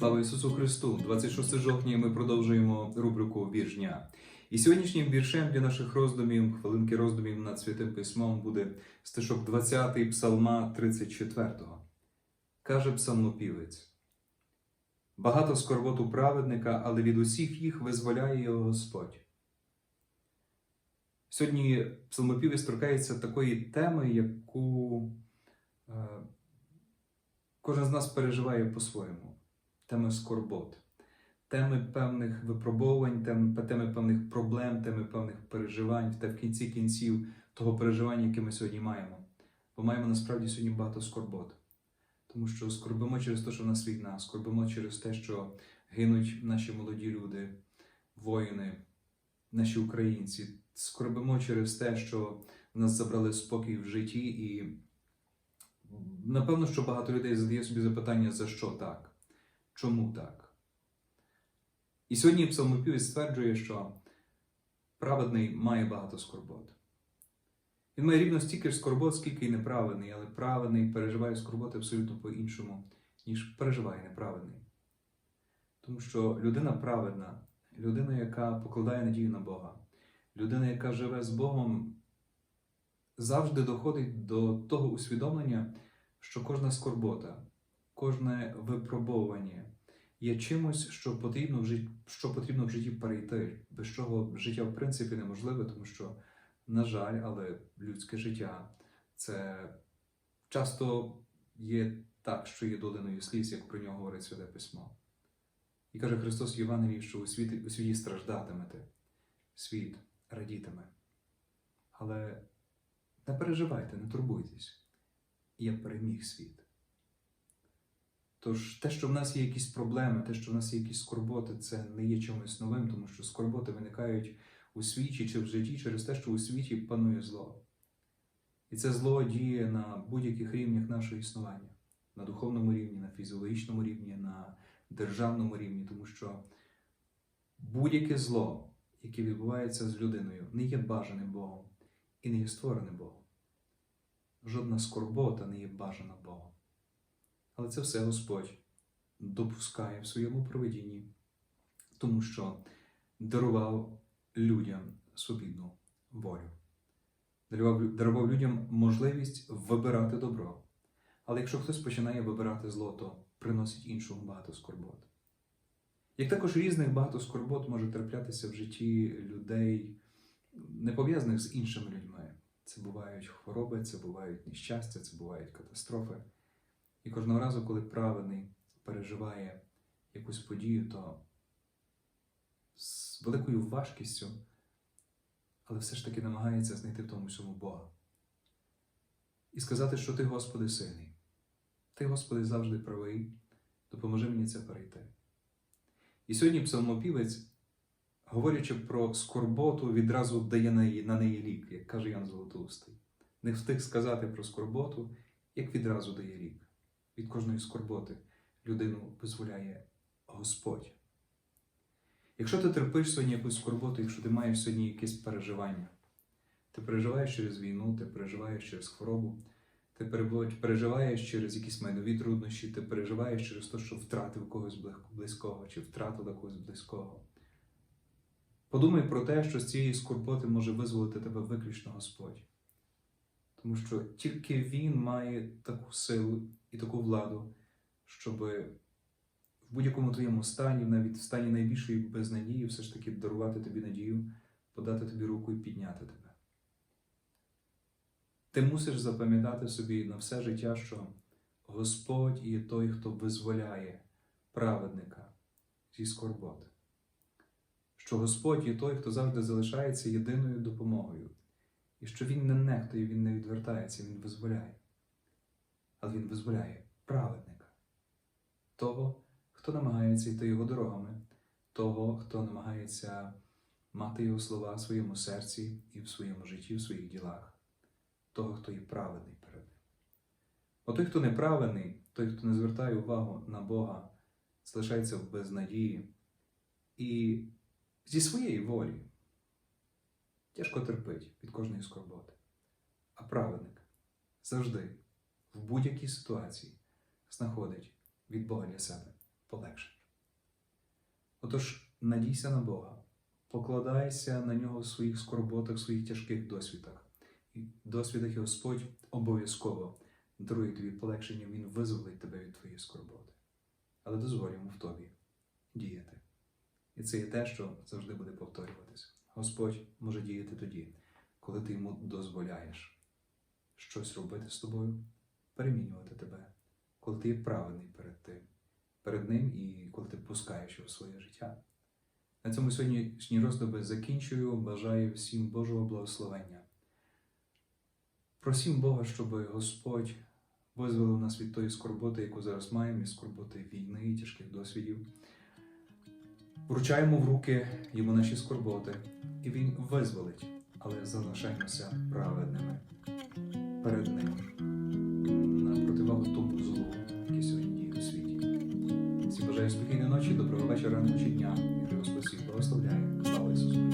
Слава Ісусу Христу! 26 жовтня ми продовжуємо рубрику Вірш дня. І сьогоднішнім віршем для наших роздумів, хвилинки роздумів над святим письмом буде стишок 20 псалма 34. Каже псалмопівець: Багато скорбот у праведника, але від усіх їх визволяє його Господь. Сьогодні псалмопівець торкається такої теми, яку е, кожен з нас переживає по-своєму теми скорбот, теми певних випробувань, теми, теми певних проблем, теми певних переживань, та в кінці кінців того переживання, яке ми сьогодні маємо. Бо маємо насправді сьогодні багато скорбот. Тому що скорбимо через те, що в нас війна, скорбимо через те, що гинуть наші молоді люди, воїни, наші українці, скорбимо через те, що в нас забрали спокій в житті, і напевно, що багато людей задає собі запитання, за що так? Чому так? І сьогодні псалмопівець стверджує, що праведний має багато скорбот. Він має рівно стільки ж скорбот, скільки й неправедний, але праведний переживає скорботи абсолютно по-іншому, ніж переживає неправедний. Тому що людина праведна, людина, яка покладає надію на Бога, людина, яка живе з Богом, завжди доходить до того усвідомлення, що кожна скорбота, кожне випробовування є чимось, що потрібно в житті, що потрібно в житті перейти, без чого життя в принципі неможливе, тому що, на жаль, але людське життя це часто є так, що є долиною сліз, як про нього говорить Святе Письмо. І каже Христос в Євангелії, що у світі, у світі страждатимете, світ радітиме. Але не переживайте, не турбуйтесь. Я переміг світ. Тож те, що в нас є якісь проблеми, те, що в нас є якісь скорботи, це не є чимось новим, тому що скорботи виникають у світі чи в житті через те, що у світі панує зло. І це зло діє на будь-яких рівнях нашого існування, на духовному рівні, на фізіологічному рівні, на державному рівні, тому що будь-яке зло, яке відбувається з людиною, не є бажаним Богом і не є створене Богом. Жодна скорбота не є бажана Богом. Але це все Господь допускає в своєму проведінні, тому що дарував людям свобідну волю. Дарував, дарував людям можливість вибирати добро. Але якщо хтось починає вибирати зло, то приносить іншому багато скорбот. Як також різних багато скорбот може траплятися в житті людей, не пов'язаних з іншими людьми. Це бувають хвороби, це бувають нещастя, це бувають катастрофи. І кожного разу, коли праведний переживає якусь подію, то з великою важкістю, але все ж таки намагається знайти в тому всьому Бога. І сказати, що ти, Господи, сильний. Ти, Господи, завжди правий, допоможи мені це перейти. І сьогодні псалмопівець, говорячи про скорботу, відразу дає на неї, лік, як каже Ян Золотоустий. Не встиг сказати про скорботу, як відразу дає лік від кожної скорботи людину визволяє Господь. Якщо ти терпиш сьогодні якусь скорботу, якщо ти маєш сьогодні якесь переживання, ти переживаєш через війну, ти переживаєш через хворобу, ти переживаєш через якісь майнові труднощі, ти переживаєш через те, що втратив когось близького чи втратила когось близького. Подумай про те, що з цієї скорботи може визволити тебе виключно Господь. Тому що тільки Він має таку силу і таку владу, щоб в будь-якому твоєму стані, навіть в стані найбільшої безнадії, все ж таки дарувати тобі надію, подати тобі руку і підняти тебе. Ти мусиш запам'ятати собі на все життя, що Господь є той, хто визволяє праведника зі скорботи. Що Господь є той, хто завжди залишається єдиною допомогою, і що Він не нехтує, Він не відвертається, Він визволяє. Але він визволяє праведника, того, хто намагається йти його дорогами, того, хто намагається мати його слова в своєму серці і в своєму житті, в своїх ділах, того, хто є праведний перед ним. Бо той, хто неправедний, той, хто не звертає увагу на Бога, залишається в безнадії. І зі своєї волі тяжко терпить від кожної скорботи. А праведник завжди в будь-якій ситуації знаходить від Бога для себе полегшення. Отож, надійся на Бога, покладайся на нього в своїх скорботах, в своїх тяжких досвідах. І досвідах і Господь обов'язково дарує тобі полегшення, Він визволить тебе від твоєї скорботи. Але дозволь йому в тобі діяти. І це є те, що завжди буде повторюватись. Господь може діяти тоді, коли ти йому дозволяєш щось робити з тобою, перемінювати тебе, коли ти є праведний перед тим, перед ним і коли ти пускаєш його в своє життя. На цьому сьогоднішні роздуби закінчую. Бажаю всім Божого благословення. Просім Бога, щоб Господь визволив нас від тої скорботи, яку зараз маємо, і скорботи війни і тяжких досвідів. Вручаємо в руки йому наші скорботи, і Він визволить, але залишаємося праведними перед ним на противагу тому злу, яке сьогодні діє у світі. Всі бажаю спокійної ночі, доброго вечора, ночі дня. Господь всіх благословляє. Слава Ісусу